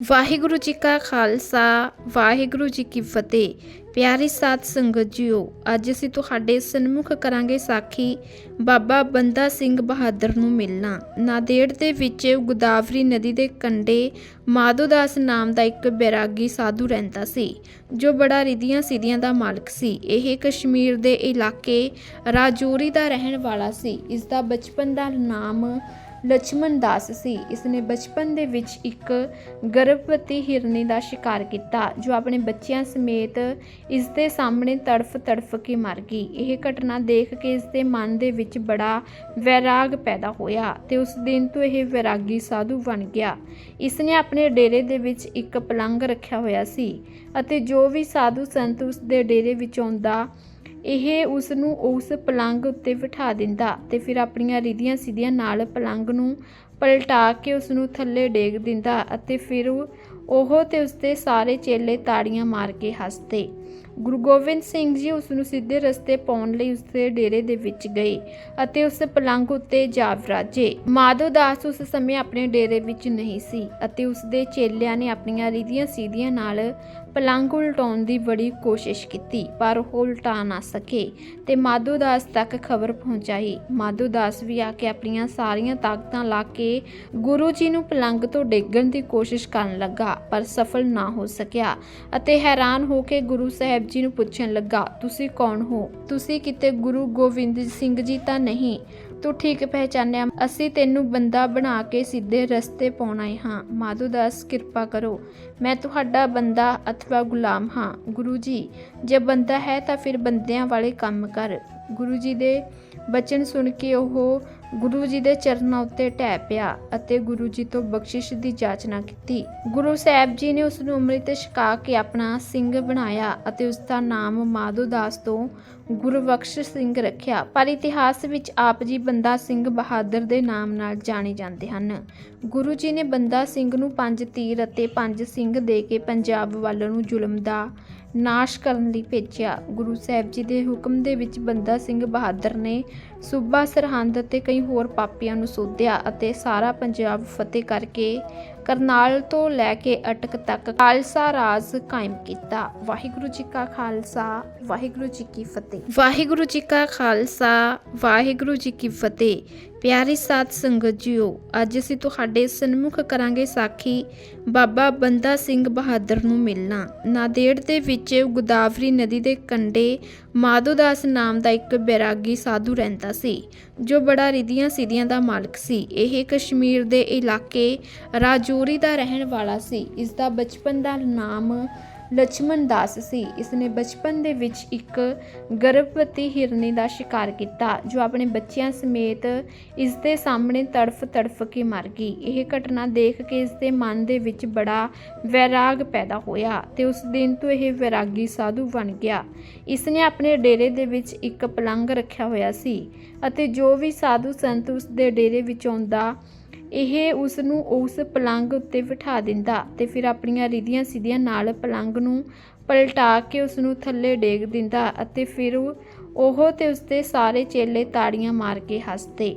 ਵਾਹਿਗੁਰੂ ਜੀ ਕਾ ਖਾਲਸਾ, ਵਾਹਿਗੁਰੂ ਜੀ ਕੀ ਫਤਿਹ। ਪਿਆਰੀ ਸਾਧ ਸੰਗਤ ਜੀਓ, ਅੱਜ ਅਸੀਂ ਤੁਹਾਡੇ ਸਨਮੁਖ ਕਰਾਂਗੇ ਸਾਖੀ ਬਾਬਾ ਬੰਦਾ ਸਿੰਘ ਬਹਾਦਰ ਨੂੰ ਮਿਲਣਾ। ਨਾਦੇੜ ਦੇ ਵਿੱਚ ਗੋਦਾਵਰੀ ਨਦੀ ਦੇ ਕੰਢੇ ਮਾਧੋਦਾਸ ਨਾਮ ਦਾ ਇੱਕ ਬੈਰਾਗੀ ਸਾਧੂ ਰਹਿੰਦਾ ਸੀ, ਜੋ ਬੜਾ ਰਿਧੀਆਂ ਸਿਧੀਆਂ ਦਾ ਮਾਲਕ ਸੀ। ਇਹ ਕਸ਼ਮੀਰ ਦੇ ਇਲਾਕੇ ਰਾਜੌਰੀ ਦਾ ਰਹਿਣ ਵਾਲਾ ਸੀ। ਇਸ ਦਾ ਬਚਪਨ ਦਾ ਨਾਮ ਲక్ష్మణ ਦਾਸ ਸੀ। ਇਸ ਨੇ ਬਚਪਨ ਦੇ ਵਿੱਚ ਇੱਕ ਗਰਭਵਤੀ ਹਿਰਨੀ ਦਾ ਸ਼ਿਕਾਰ ਕੀਤਾ, ਜੋ ਆਪਣੇ ਬੱਚਿਆਂ ਸਮੇਤ ਇਸ ਦੇ ਸਾਹਮਣੇ ਤੜਫ ਤੜਫ ਕੇ ਮਰ ਗਈ। ਇਹ ਘਟਨਾ ਦੇਖ ਕੇ ਇਸ ਦੇ ਮਨ ਦੇ ਵਿੱਚ ਬੜਾ ਵੈਰਾਗ ਪੈਦਾ ਹੋਇਆ ਤੇ ਉਸ ਦਿਨ ਤੋਂ ਇਹ ਵੈਰਾਗੀ ਸਾਧੂ ਬਣ ਗਿਆ। ਇਸ ਨੇ ਆਪਣੇ ਡੇਰੇ ਦੇ ਵਿੱਚ ਇੱਕ ਪਲੰਗ ਰੱਖਿਆ ਹੋਇਆ ਸੀ ਅਤੇ ਜੋ ਵੀ ਸਾਧੂ ਸੰਤ ਉਸ ਦੇ ਡੇਰੇ ਵਿੱਚ ਆਉਂਦਾ ਇਹ ਉਸ ਨੂੰ ਉਸ ਪਲੰਗ ਉੱਤੇ ਬਿਠਾ ਦਿੰਦਾ ਤੇ ਫਿਰ ਆਪਣੀਆਂ ਰਿਧੀਆਂ ਸਿਧੀਆਂ ਨਾਲ ਪਲੰਗ ਨੂੰ ਪਲਟਾ ਕੇ ਉਸ ਨੂੰ ਥੱਲੇ ਡੇਗ ਦਿੰਦਾ ਅਤੇ ਫਿਰ ਉਹ ਤੇ ਉਸਦੇ ਸਾਰੇ ਚੇਲੇ ਤਾੜੀਆਂ ਮਾਰ ਕੇ ਹੱਸਦੇ। ਗੁਰੂ ਗੋਬਿੰਦ ਸਿੰਘ ਜੀ ਉਸ ਨੂੰ ਸਿੱਧੇ ਰਸਤੇ ਪਾਉਣ ਲਈ ਉਸਦੇ ਡੇਰੇ ਦੇ ਵਿੱਚ ਗਏ ਅਤੇ ਉਸ ਪਲੰਗ ਉੱਤੇ ਜਾ ਵਿਰਾਜੇ। ਮਾਧੋ ਦਾਸ ਉਸ ਸਮੇਂ ਆਪਣੇ ਡੇਰੇ ਵਿੱਚ ਨਹੀਂ ਸੀ ਅਤੇ ਉਸਦੇ ਚੇਲਿਆਂ ਨੇ ਆਪਣੀਆਂ ਰੀਧੀਆਂ ਸੀਧੀਆਂ ਨਾਲ ਪਲੰਗ ਉਲਟਾਉਣ ਦੀ ਬੜੀ ਕੋਸ਼ਿਸ਼ ਕੀਤੀ, ਪਰ ਉਹ ਉਲਟਾ ਨਾ ਸਕੇ ਤੇ ਮਾਧੋ ਦਾਸ ਤੱਕ ਖਬਰ ਪਹੁੰਚਾਈ। ਮਾਧੋ ਦਾਸ ਵੀ ਆ ਕੇ ਆਪਣੀਆਂ ਸਾਰੀਆਂ ਤਾਕਤਾਂ ਲਾ ਕੇ ਗੁਰੂ ਜੀ ਨੂੰ ਪਲੰਗ ਤੋਂ ਡੇਗਣ ਦੀ ਕੋਸ਼ਿਸ਼ ਕਰਨ ਲੱਗਾ। ਪਰ ਸਫਲ ਨਾ ਹੋ ਸਕਿਆ ਅਤੇ ਹੈਰਾਨ ਹੋ ਕੇ ਗੁਰੂ ਸਾਹਿਬ ਜੀ ਨੂੰ ਪੁੱਛਣ ਲੱਗਾ, ਤੁਸੀਂ ਕੌਣ ਹੋ? ਤੁਸੀਂ ਕਿਤੇ ਗੁਰੂ ਗੋਬਿੰਦ ਸਿੰਘ ਜੀ ਤਾਂ ਨਹੀਂ? ਤੂੰ ਠੀਕ ਪਹਿਚਾਨਿਆ। ਅਸੀਂ ਤੈਨੂੰ ਬੰਦਾ ਬਣਾ ਕੇ ਸਿੱਧੇ ਰਸਤੇ ਪਾਉਣਾ ਹਾਂ। ਮਾਧੋ ਦਾਸ, ਕਿਰਪਾ ਕਰੋ। ਮੈਂ ਤੁਹਾਡਾ ਬੰਦਾ ਅਥਵਾ ਗੁਲਾਮ ਹਾਂ। ਗੁਰੂ ਜੀ, ਜੇ ਬੰਦਾ ਹੈ ਤਾਂ ਫਿਰ ਬੰਦਿਆਂ ਵਾਲੇ ਕੰਮ ਕਰ। ਗੁਰੂ ਜੀ ਦੇ ਬਚਨ ਸੁਣ ਕੇ ਉਹ ਗੁਰੂ ਜੀ ਦੇ ਚਰਨਾਂ ਉੱਤੇ ਢਹਿ ਪਿਆ ਅਤੇ ਗੁਰੂ ਜੀ ਤੋਂ ਬਖਸ਼ਿਸ਼ ਦੀ ਜਾਚਨਾ ਕੀਤੀ। ਗੁਰੂ ਸਾਹਿਬ ਜੀ ਨੇ ਉਸ ਨੂੰ ਅੰਮ੍ਰਿਤ ਛਕਾ ਕੇ ਆਪਣਾ ਸਿੰਘ ਬਣਾਇਆ ਅਤੇ ਉਸ ਦਾ ਨਾਮ ਮਾਧੋ ਦਾਸ ਤੋਂ ਗੁਰਬਖਸ਼ ਸਿੰਘ ਰੱਖਿਆ। ਪਰ ਇਤਿਹਾਸ ਵਿੱਚ ਆਪ ਜੀ ਬੰਦਾ ਸਿੰਘ ਬਹਾਦਰ ਦੇ ਨਾਮ ਨਾਲ ਜਾਣੇ ਜਾਂਦੇ ਹਨ। ਗੁਰੂ ਜੀ ਨੇ ਬੰਦਾ ਸਿੰਘ ਨੂੰ ਪੰਜ ਤੀਰ ਅਤੇ ਪੰਜ ਸਿੰਘ ਦੇ ਕੇ ਪੰਜਾਬ ਵੱਲ ਨੂੰ ਜ਼ੁਲਮ ਦਾ ਨਾਸ਼ ਕਰਨ ਲਈ ਭੇਜਿਆ। ਗੁਰੂ ਸਾਹਿਬ ਜੀ ਦੇ ਹੁਕਮ ਦੇ ਵਿੱਚ ਬੰਦਾ ਸਿੰਘ ਬਹਾਦਰ ਨੇ ਸੂਬਾ ਸਰਹੰਦ ਅਤੇ ਕਈ ਹੋਰ ਪਾਪੀਆਂ ਨੂੰ ਸੋਧਿਆ ਅਤੇ ਸਾਰਾ ਪੰਜਾਬ ਫਤਿਹ ਕਰਕੇ ਕਰਨਾਲ ਤੋਂ ਲੈ ਕੇ ਅਟਕ ਤੱਕ ਖਾਲਸਾ ਰਾਜ ਕਾਇਮ ਕੀਤਾ। ਵਾਹਿਗੁਰੂ ਜੀ ਕਾ ਖਾਲਸਾ, ਵਾਹਿਗੁਰੂ ਜੀ ਕੀ ਫਤਿਹ। ਵਾਹਿਗੁਰੂ ਜੀ ਕਾ ਖਾਲਸਾ, ਵਾਹਿਗੁਰੂ ਜੀ ਕੀ ਫਤਿਹ। ਪਿਆਰੀ ਸਾਧ ਸੰਗਤ ਜੀਓ, ਅੱਜ ਅਸੀਂ ਤੁਹਾਡੇ ਸਨਮੁਖ ਕਰਾਂਗੇ ਸਾਖੀ ਬਾਬਾ ਬੰਦਾ ਸਿੰਘ ਬਹਾਦਰ ਨੂੰ ਮਿਲਣਾ। ਨਾਦੇੜ ਦੇ ਵਿੱਚ ਗੋਦਾਵਰੀ ਨਦੀ ਦੇ ਕੰਢੇ ਮਾਧੋਦਾਸ ਨਾਮ ਦਾ ਇੱਕ ਬੈਰਾਗੀ ਸਾਧੂ ਰਹਿੰਦਾ ਸੀ, ਜੋ ਬੜਾ ਰਿਧੀਆਂ ਸਿਧੀਆਂ ਦਾ ਮਾਲਕ ਸੀ। ਇਹ ਕਸ਼ਮੀਰ ਦੇ ਇਲਾਕੇ ਰਾਜੂ ਰਾਜੌਰੀ ਦਾ ਰਹਿਣ ਵਾਲਾ ਸੀ। ਇਸ ਦਾ ਬਚਪਨ ਦਾ ਨਾਮ ਲక్ష్మణ ਦਾਸ ਸੀ। ਇਸ ਨੇ ਬਚਪਨ ਦੇ ਵਿੱਚ ਇੱਕ ਗਰਭਵਤੀ ਹਿਰਨੀ ਦਾ ਸ਼ਿਕਾਰ ਕੀਤਾ, ਜੋ ਆਪਣੇ ਬੱਚਿਆਂ ਸਮੇਤ ਇਸ ਦੇ ਸਾਹਮਣੇ ਤੜਫ ਤੜਫ ਕੇ ਮਰ ਗਈ। ਇਹ ਘਟਨਾ ਦੇਖ ਕੇ ਇਸ ਦੇ ਮਨ ਦੇ ਵਿੱਚ ਬੜਾ ਵੈਰਾਗ ਪੈਦਾ ਹੋਇਆ ਤੇ ਉਸ ਦਿਨ ਤੋਂ ਇਹ ਵੈਰਾਗੀ ਸਾਧੂ ਬਣ ਗਿਆ। ਇਸ ਨੇ ਆਪਣੇ ਡੇਰੇ ਦੇ ਵਿੱਚ ਇੱਕ ਪਲੰਗ ਰੱਖਿਆ ਹੋਇਆ ਸੀ ਅਤੇ ਜੋ ਵੀ ਸਾਧੂ ਸੰਤ ਉਸ ਦੇ ਡੇਰੇ ਵਿੱਚ ਆਉਂਦਾ ਇਹ ਉਸ ਨੂੰ ਉਸ ਪਲੰਗ ਉੱਤੇ ਬਿਠਾ ਦਿੰਦਾ ਤੇ ਫਿਰ ਆਪਣੀਆਂ ਰਿਧੀਆਂ ਸਿਧੀਆਂ ਨਾਲ ਪਲੰਗ ਨੂੰ ਪਲਟਾ ਕੇ ਉਸ ਨੂੰ ਥੱਲੇ ਡੇਗ ਦਿੰਦਾ ਅਤੇ ਫਿਰ ਉਹ ਤੇ ਉਸਦੇ ਸਾਰੇ ਚੇਲੇ ਤਾੜੀਆਂ ਮਾਰ ਕੇ ਹੱਸਦੇ।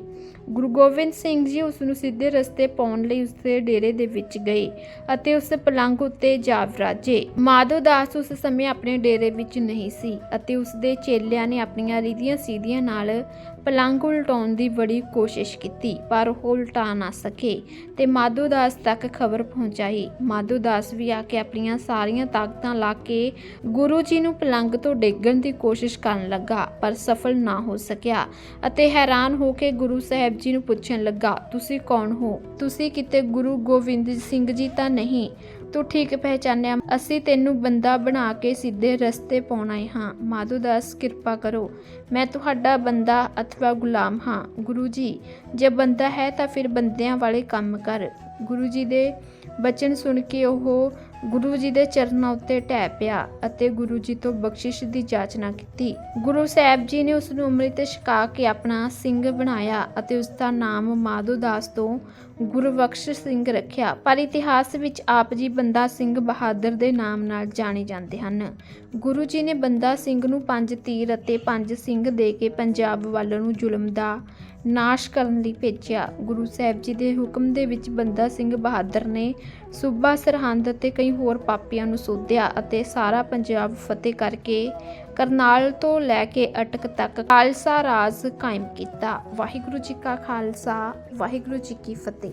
ਗੁਰੂ ਗੋਬਿੰਦ ਸਿੰਘ ਜੀ ਉਸ ਨੂੰ ਸਿੱਧੇ ਰਸਤੇ ਪਾਉਣ ਲਈ ਉਸਦੇ ਡੇਰੇ ਦੇ ਵਿੱਚ ਗਏ ਅਤੇ ਉਸ ਪਲੰਗ ਉੱਤੇ ਜਾ ਵਿਰਾਜੇ। ਮਾਧੋ ਦਾਸ ਉਸ ਸਮੇਂ ਆਪਣੇ ਡੇਰੇ ਵਿੱਚ ਨਹੀਂ ਸੀ ਅਤੇ ਉਸਦੇ ਚੇਲਿਆਂ ਨੇ ਆਪਣੀਆਂ ਰੀਧੀਆਂ ਸੀਧੀਆਂ ਨਾਲ ਪਲੰਗ ਉਲਟਾਉਣ ਦੀ ਬੜੀ ਕੋਸ਼ਿਸ਼ ਕੀਤੀ, ਪਰ ਉਹ ਉਲਟਾ ਨਾ ਸਕੇ ਤੇ ਮਾਧੋ ਦਾਸ ਤੱਕ ਖਬਰ ਪਹੁੰਚਾਈ। ਮਾਧੋ ਦਾਸ ਵੀ ਆ ਕੇ ਆਪਣੀਆਂ ਸਾਰੀਆਂ ਤਾਕਤਾਂ ਲਾ ਕੇ ਗੁਰੂ ਜੀ ਨੂੰ ਪਲੰਗ ਤੋਂ ਡੇਗਣ ਦੀ ਕੋਸ਼ਿਸ਼ ਕਰਨ ਲੱਗਾ, ਪਰ ਸਫਲ ਨਾ ਹੋ ਸਕਿਆ ਅਤੇ ਹੈਰਾਨ ਹੋ ਕੇ ਗੁਰੂ ਸਾਹਿਬ ਜੀ ਨੂੰ ਪੁੱਛਣ ਲੱਗਾ, ਤੁਸੀਂ ਕੌਣ ਹੋ? ਤੁਸੀਂ ਕਿਤੇ ਗੁਰੂ ਗੋਬਿੰਦ ਸਿੰਘ ਜੀ ਤਾਂ ਨਹੀਂ ਤੂੰ ਠੀਕ ਪਹਿਚਾਨਿਆ। ਅਸੀਂ ਤੈਨੂੰ ਬੰਦਾ ਬਣਾ ਕੇ ਸਿੱਧੇ ਰਸਤੇ ਪਾਉਣਾ ਹਾਂ। ਮਾਧੂ ਦਾਸ, ਕਿਰਪਾ ਕਰੋ। ਮੈਂ ਤੁਹਾਡਾ ਬੰਦਾ ਅਥਵਾ ਗੁਲਾਮ ਹਾਂ। ਗੁਰੂ ਜੀ, ਜੇ ਬੰਦਾ ਹੈ ਤਾਂ ਫਿਰ ਬੰਦਿਆਂ ਵਾਲੇ ਕੰਮ ਕਰ। ਗੁਰੂ ਜੀ ਦੇ ਬਚਨ ਸੁਣ ਕੇ ਉਹ ਗੁਰੂ ਜੀ ਦੇ ਚਰਨਾਂ ਉੱਤੇ ਢਹਿ ਪਿਆ ਅਤੇ ਗੁਰੂ ਜੀ ਤੋਂ ਬਖਸ਼ਿਸ਼ ਦੀ ਜਾਚਨਾ ਕੀਤੀ। ਗੁਰੂ ਸਾਹਿਬ ਜੀ ਨੇ ਉਸ ਨੂੰ ਅੰਮ੍ਰਿਤ ਛਕਾ ਕੇ ਆਪਣਾ ਸਿੰਘ ਬਣਾਇਆ ਅਤੇ ਉਸ ਦਾ ਨਾਮ ਮਾਧੋ ਤੋਂ ਗੁਰਬਖਸ਼ ਸਿੰਘ ਰੱਖਿਆ। ਪਰ ਇਤਿਹਾਸ ਵਿੱਚ ਆਪ ਜੀ ਬੰਦਾ ਸਿੰਘ ਬਹਾਦਰ ਦੇ ਨਾਮ ਨਾਲ ਜਾਣੇ ਜਾਂਦੇ ਹਨ। ਗੁਰੂ ਜੀ ਨੇ ਬੰਦਾ ਸਿੰਘ ਨੂੰ ਪੰਜ ਤੀਰ ਅਤੇ ਪੰਜ ਸਿੰਘ ਦੇ ਕੇ ਪੰਜਾਬ ਵੱਲ ਨੂੰ ਜ਼ੁਲਮ ਦਾ ਨਾਸ਼ ਕਰਨ ਲਈ ਭੇਜਿਆ। ਗੁਰੂ ਸਾਹਿਬ ਜੀ ਦੇ ਹੁਕਮ ਦੇ ਵਿੱਚ ਬੰਦਾ ਸਿੰਘ ਬਹਾਦਰ ਨੇ ਸੂਬਾ ਸਰਹੰਦ ਅਤੇ ਕਈ ਕਈ ਹੋਰ ਪਾਪੀਆਂ ਨੂੰ ਸੋਧਿਆ ਅਤੇ ਸਾਰਾ ਪੰਜਾਬ ਫਤਿਹ ਕਰਕੇ ਕਰਨਾਲ ਤੋਂ ਲੈ ਕੇ ਅਟਕ ਤੱਕ ਖਾਲਸਾ ਰਾਜ ਕਾਇਮ ਕੀਤਾ। ਵਾਹਿਗੁਰੂ ਜੀ ਕਾ ਖਾਲਸਾ, ਵਾਹਿਗੁਰੂ ਜੀ ਕੀ ਫਤਿਹ।